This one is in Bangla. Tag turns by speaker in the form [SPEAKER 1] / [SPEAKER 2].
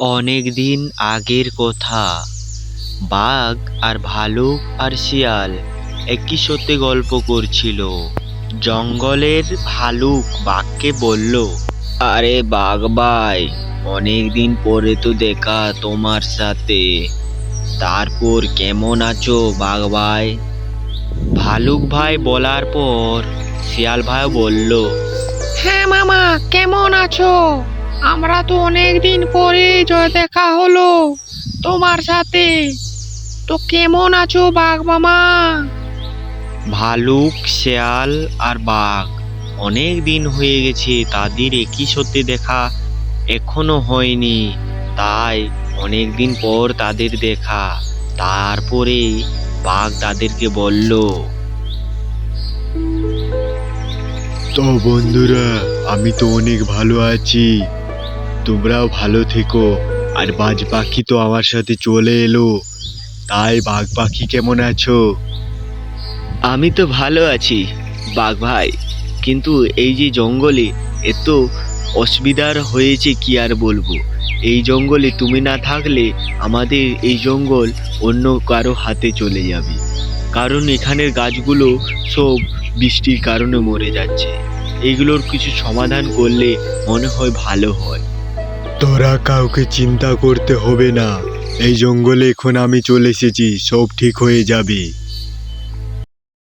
[SPEAKER 1] অনেক দিন আগের কথা। বাঘ আর ভালুক আর শিয়াল একই সাথে গল্প করছিল। জঙ্গলের ভালুক বাঘকে বলল, আরে বাঘ ভাই অনেক দিন পরে তো দেখা তোমার সাথে। তারপর কেমন আছো বাঘ ভাই? ভালুক ভাই বলার পর শিয়াল ভাই বলল
[SPEAKER 2] হ্যাঁ মামা, কেমন আছো? আমরা তো অনেক দিন পরে জ- দেখা হলো তোমার সাথে। তো কেমন আছো বাঘ মামা?
[SPEAKER 1] ভালুক শেয়াল আর বাঘ। অনেক দিন হয়ে গেছে তাদের একই সত্যি দেখা এখনও হয়নি। তাই অনেক দিন পর তাদের দেখা। তারপরে বাঘ তাদেরকে বলল
[SPEAKER 3] তো বন্ধুরা আমি তো অনেক ভালো আছি। তোমরাও ভালো থেকো। আর বাজ পাখি তো আমার সাথে চলে এলো। তাই বাঘ পাখি কেমন আছো?
[SPEAKER 1] আমি তো ভালো আছি, বাঘ ভাই। কিন্তু এই যে জঙ্গলে এত অসুবিধার হয়েছে কি আর বলব। এই জঙ্গলে তুমি না থাকলে আমাদের এই জঙ্গল অন্য কারও হাতে চলে যাবে। কারণ এখানের গাছগুলো সব বৃষ্টির কারণে মরে যাচ্ছে। এইগুলোর কিছু সমাধান করলে মনে হয় ভালো হয়।
[SPEAKER 3] তোরা কাউকে চিন্তা করতে হবে না। এই জঙ্গলে এখন আমি চলে এসেছি, সব ঠিক হয়ে যাবে।